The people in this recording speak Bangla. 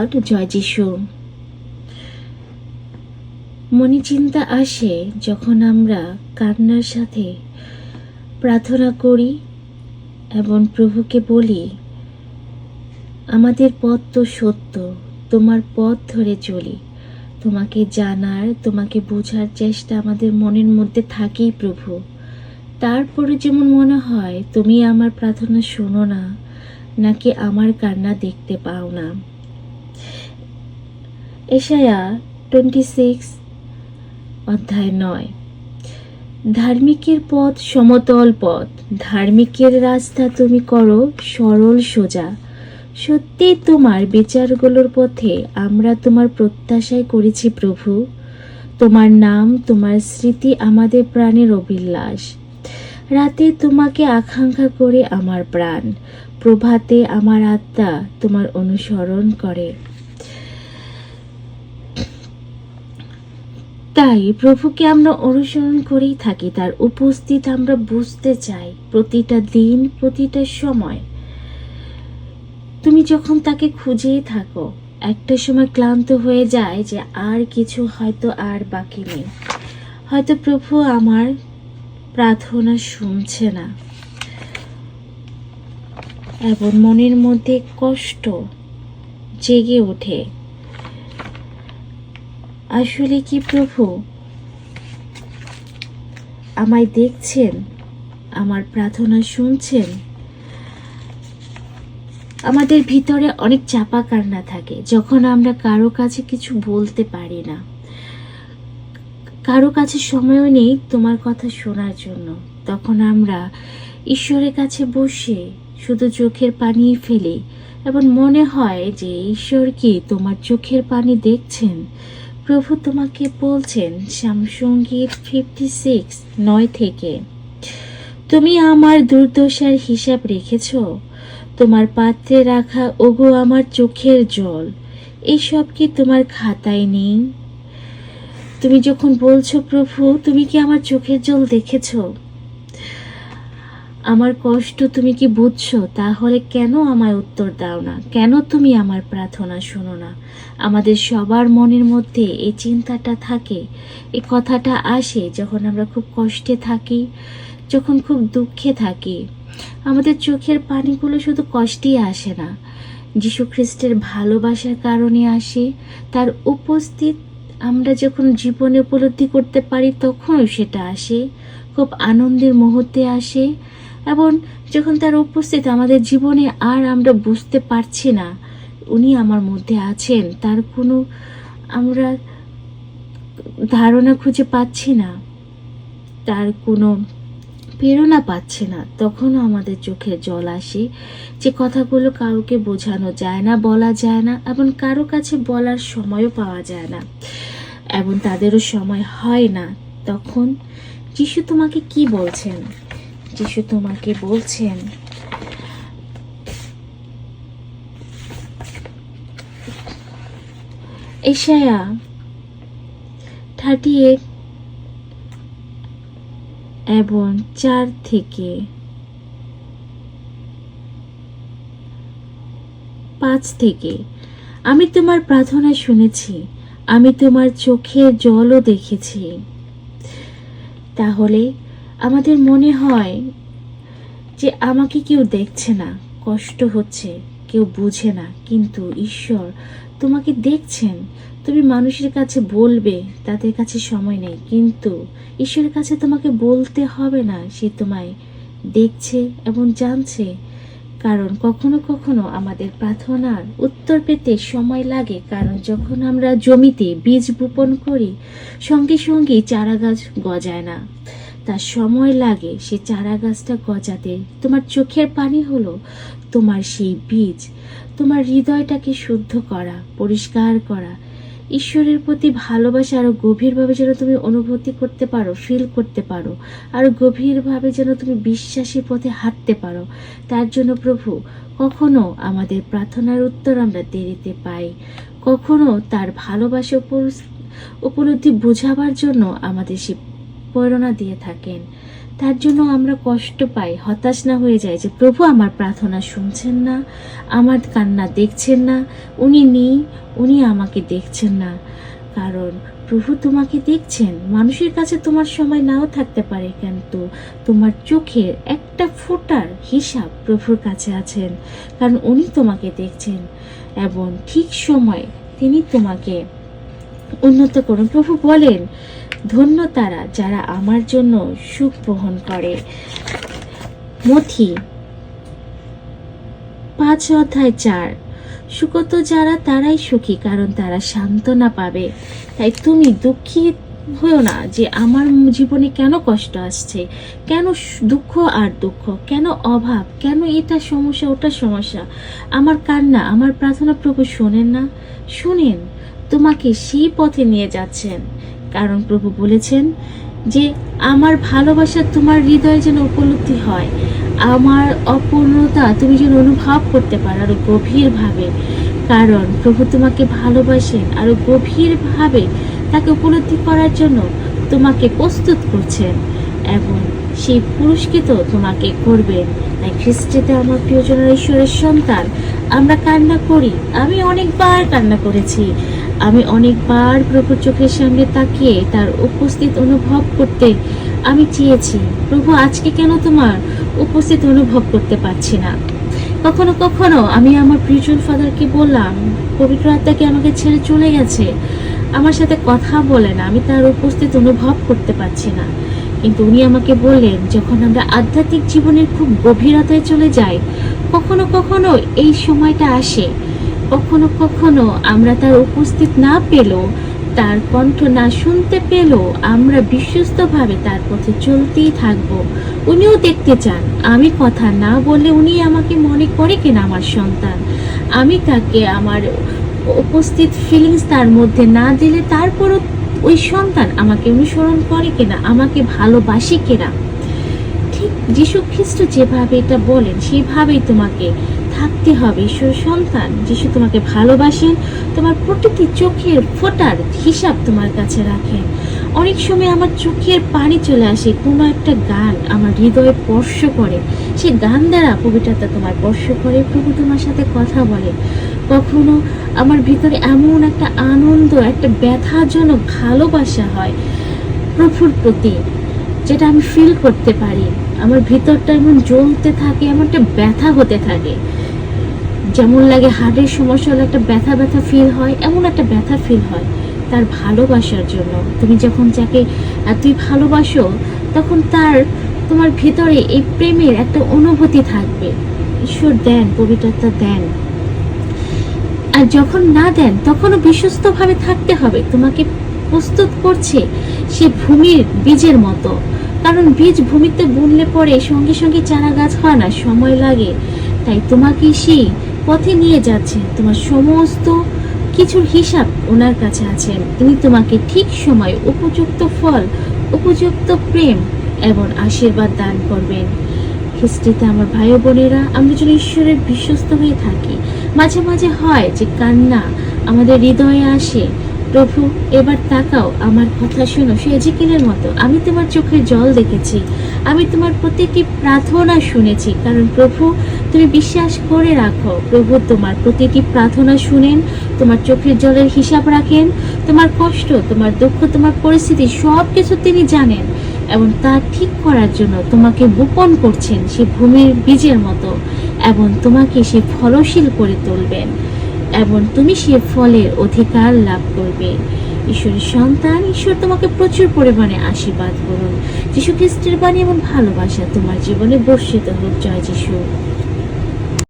লর্ড জয় যিশু। মনে চিন্তা আসে যখন আমরা কান্নার সাথে প্রার্থনা করি এবং প্রভুকে বলি, আমাদের পথ তো সত্য, তোমার পথ ধরে চলি। তোমাকে জানার, তোমাকে বোঝার চেষ্টা আমাদের মনের মধ্যে থাকেই প্রভু। তারপরে যেমন মনে হয়, তুমি আমার প্রার্থনা শোনো না, নাকি আমার কান্না দেখতে পাও না। এশায়া টোয়েন্টি সিক্স অধ্যায় নয়। ধার্মিকের পথ সমতল পথ। ধার্মিকের রাস্তা তুমি করো সরল সোজা। সত্যি তোমার বিচারগুলোর পথে আমরা তোমার প্রত্যাশায় করেছি প্রভু। তোমার নাম, তোমার স্মৃতি আমাদের প্রাণের অভিলাষ। রাতে তোমাকে আকাঙ্ক্ষা করে আমার প্রাণ। প্রভাতে আমার আত্মা তোমার অনুসরণ করে। তাই প্রভুকে আমরা অনুসরণ করেই থাকি, তার উপস্থিত আমরা বুঝতে চাই প্রতিটা দিন, প্রতিটা সময়। তুমি যখন তাকে খুঁজেই থাকো, একটা সময় ক্লান্ত হয়ে যায় যে আর কিছু হয়তো আর বাকি নেই। হয়তো প্রভু আমার প্রার্থনা শুনছে না। এবং মনের মধ্যে কষ্ট জেগে ওঠে। আসলে কি প্রভু? আমায় দেখছেন, আমার প্রার্থনা শুনছেন। আমাদের ভিতরে অনেক চাপা কান্না থাকে, যখন আমরা কারও কাছে কিছু বলতে পারি না। কারও কাছে সময়ও নেই তোমার কথা শোনার জন্য। তখন আমরা ঈশ্বরের কাছে বসে শুধু চোখের পানি ফেলি, এবং মনে হয় যে ঈশ্বর কি তোমার চোখের পানি দেখছেন? প্রভু তোমাকে বলছেন শ্যামসঙ্গীত ফিফটি সিক্স নয় থেকে। তুমি আমার দুর্দশার হিসাব রেখেছ? তোমার পাত্রে রাখা, ওগো, আমার চোখের জল। এইসব কি তোমার খাতায় নেই? তুমি যখন বলছো প্রভু, তুমি কি আমার চোখের জল দেখেছ? আমার কষ্ট তুমি কি বুঝছ? তাহলে কেন আমায় উত্তর দাও না? কেন তুমি আমার প্রার্থনা শোনো না? আমাদের সবার মনের মধ্যে এই চিন্তাটা থাকে এই কথাটা আসে যখন আমরা খুব কষ্টে থাকি, যখন খুব দুঃখে থাকি। আমাদের চোখের পানিগুলো শুধু কষ্টেই আসে না। যীশু খ্রিস্টের ভালোবাসার কারণে আসে। তার উপস্থিত আমরা যখন জীবনে উপলব্ধি করতে পারি তখনও সেটা আসে। খুব আনন্দের মুহূর্তে আসে। এবং যখন তার উপস্থিত আমাদের জীবনে আর আমরা বুঝতে পারছি না, উনি আমার মধ্যে আছেন, তার কোনো আমরা ধারণা খুঁজে পাচ্ছি না, তার কোনো প্রেরণা পাচ্ছে না, তখনও আমাদের চোখে জল আসে। যে কথাগুলো কাউকে বোঝানো যায় না, বলা যায় না, এবং কারও কাছে বলার সময়ও পাওয়া যায় না, এবং তাদেরও সময় হয় না, তখন যিশু তোমাকে কি বলছেন? যিশু তোমাকে বলছেন। এশায়া থার্টি এইট এবং চার থেকে পাঁচ থেকে। আমি তোমার প্রার্থনা শুনেছি, আমি তোমার চোখে জলও দেখেছি। তাহলে আমাদের মনে হয় যে আমাকে কেউ দেখছে না, কষ্ট হচ্ছে, কেউ বুঝে না। কিন্তু ঈশ্বর, তোমাকে দেখছেন, তুমি মানুষের কাছে বলবে, তাদের কাছে সময় নেই। কিন্তু ঈশ্বরের কাছে তোমাকে বলতে হবে না, সে তোমায় দেখছে এবং জানছে। কারণ কখনো কখনো আমাদের প্রার্থনার উত্তর পেতে সময় লাগে। কারণ যখন আমরা জমিতে বীজ বপন করি, সঙ্গে সঙ্গে চারা গাছ গজায় না। তার সময় লাগে সে চারা গাছটা গজাতে। তোমার চোখের পানি হলো তোমার সেই বীজ। তোমার হৃদয়টাকে শুদ্ধ করা, পরিষ্কার করা। ঈশ্বরের প্রতি ভালোবাসা আরও গভীরভাবে যেন তুমি অনুভূতি করতে পারো ফিল করতে পারো। আরও গভীরভাবে যেন তুমি বিশ্বাসী পথে হাঁটতে পারো। তার জন্য প্রভু, কখনো আমাদের প্রার্থনার উত্তর আমরা দেরিতে পাই। কখনো তার ভালোবাসা উপলব্ধি বোঝাবার জন্য আমাদের সে প্রেরণা দিয়ে থাকেন। তার জন্য আমরা কষ্ট পাই, হতাশ না হয়ে যায় যে, প্রভু আমার প্রার্থনা শুনছেন না, আমার কান্না দেখছেন না, উনি নেই, উনি আমাকে দেখছেন না। কারণ, প্রভু তোমাকে দেখছেন, মানুষের কাছে তোমার সময় নাও থাকতে পারে কিন্তু তোমার চোখের একটা ফোঁটার হিসাব প্রভুর কাছে আছেন, কারণ উনি তোমাকে দেখছেন এবং ঠিক সময় তিনি তোমাকে উন্নত করুন। প্রভু বলেন ধন্য তারা যারা আমার জন্য সুখ বহন করে। মথি, পাঁচ অধ্যায় চার। সুখত যারা, তারাই সুখী, কারণ তারা সান্ত্বনা পাবে। তাই তুমি দুঃখী হয়েও না যে আমার জীবনে কেন কষ্ট আসছে? কেন দুঃখ আর দুঃখ? কেন অভাব? কেন এটা সমস্যা, ওটা সমস্যা? আমার কান্না, আমার প্রার্থনা প্রভু শোনেন না? শুনেন, তোমাকে সেই পথে নিয়ে যাচ্ছেন। কারণ প্রভু বলেছেন যে, আমার ভালোবাসা তোমার হৃদয়ে যেন উপলব্ধি হয়। আমার অপূর্ণতা তুমি যেন অনুভব করতে পারো আরও গভীরভাবে। কারণ প্রভু তোমাকে ভালোবাসেন আরও গভীরভাবে তাকে উপলব্ধি করার জন্য তোমাকে প্রস্তুত করছেন। এবং সেই পুরস্কৃত তোমাকে করবেন তাই খ্রিস্টিতে আমার প্রিয়জনের ঈশ্বরের সন্তান, আমরা কান্না করি। আমি অনেকবার কান্না করেছি। আমি অনেকবার প্রভুর চোখের সামনে তাকিয়ে তার উপস্থিত অনুভব করতে আমি চেয়েছি। প্রভু, আজকে কেন তোমার উপস্থিত অনুভব করতে পারছি না? কখনো কখনো আমি আমার প্রিয়জন ফাদারকে বললাম, পবিত্র আত্মাকে আমাকে ছেড়ে চলে গেছে। আমার সাথে কথা বলে না, আমি তার উপস্থিত অনুভব করতে পারছি না। কিন্তু উনি আমাকে বললেন, যখন আমরা আধ্যাত্মিক জীবনের খুব গভীরতায় চলে যাই, কখনো কখনো এই সময়টা আসে। কখনো কখনো আমরা তার উপস্থিত না পেলেও, তার কণ্ঠ না শুনতে পেলেও আমরা বিশ্বস্তভাবে তার পথে চলতেই থাকব। উনিও দেখতে চান, আমি কথা না বললে উনি আমাকে মনে করে কিনা আমার সন্তান। আমি তাকে আমার উপস্থিত ফিলিংস তার মধ্যে না দিলে তারপরও ওই সন্তান আমাকে অনুসরণ করে কিনা, আমাকে ভালোবাসে কিনা। ঠিক যীশু খ্রিস্ট যেভাবে এটা বলেন, সেইভাবেই তোমাকে থাকতে হবে। ঈশ্বর সন্তান যিশু তোমাকে ভালোবাসেন, তোমার প্রতিটি চোখের ফোটার হিসাব তোমার কাছে রাখেন। অনেক সময় আমার চোখের পানি চলে আসে, কোনো একটা গান আমার হৃদয়ে স্পর্শ করে। সেই গান দ্বারা পবিত্রতা তোমার স্পর্শ করে। প্রভু তোমার সাথে কথা বলে। কখনো আমার ভিতরে এমন একটা আনন্দ, একটা ব্যথাজনক ভালোবাসা হয় প্রভুর প্রতি, যেটা আমি ফিল করতে পারি। আমার ভিতরটা এমন জ্বলতে থাকে, এমন একটা ব্যথা হতে থাকে। যেমন লাগে হার্টের সমস্যা হলে একটা ব্যথা ব্যথা ফিল হয়, এমন একটা ব্যথা ফিল হয় তার ভালোবাসার জন্য। তুমি যখন যাকে এতই ভালোবাসো, তখন তার, তোমার ভিতরে এই প্রেমের একটা অনুভূতি থাকবে। ঈশ্বর দেন, পবিত্রতা দেন। আর যখন না দেন, তখনও বিশ্বস্তভাবে থাকতে হবে। তোমাকে প্রস্তুত করছে সে ভূমির বীজের মতো। কারণ বীজ ভূমিতে বুনলে পরে সঙ্গে সঙ্গে চারা গাছ হয় না, সময় লাগে। তাই তোমাকে সেই পথে নিয়ে যাচ্ছে। তোমার সমস্ত কিছুর হিসাব ওনার কাছে আছে। তিনি তোমাকে ঠিক সময় উপযুক্ত ফল, উপযুক্ত প্রেম এবং আশীর্বাদ দান করবেন। খ্রিস্টিতে আমার ভাই বোনেরা, আমরা যেন ঈশ্বরের বিশ্বস্ত হয়ে থাকি। মাঝে মাঝে হয় যে কান্না আমাদের হৃদয়ে আসে। প্রভু, এবার তাকাও, আমার কথা শোনো। সে এজিকিলের মতো। আমি তোমার চোখে জল দেখেছি। আমি তোমার প্রতিটি প্রার্থনা শুনেছি? কারণ প্রভু, তুমি বিশ্বাস করে রাখো, প্রভু তোমার প্রতিটি প্রার্থনা শুনেন? তোমার চোখের জলের হিসাব রাখেন। তোমার কষ্ট, তোমার দুঃখ, তোমার পরিস্থিতি সব কিছু তিনি জানেন। এবং তা ঠিক করার জন্য তোমাকে বোপন করছেন সে ভূমির বীজের মতো। এবং তোমাকে সে ফলশীল করে তুলবেন। এবং তুমি সে ফলের অধিকার লাভ করবে। ঈশ্বরের সন্তান, ঈশ্বর তোমাকে প্রচুর পরিমাণে আশীর্বাদ করুন। যীশু খ্রিস্টের বাণী এবং ভালোবাসা তোমার জীবনে বর্ষিত হোক। জয় যিশু।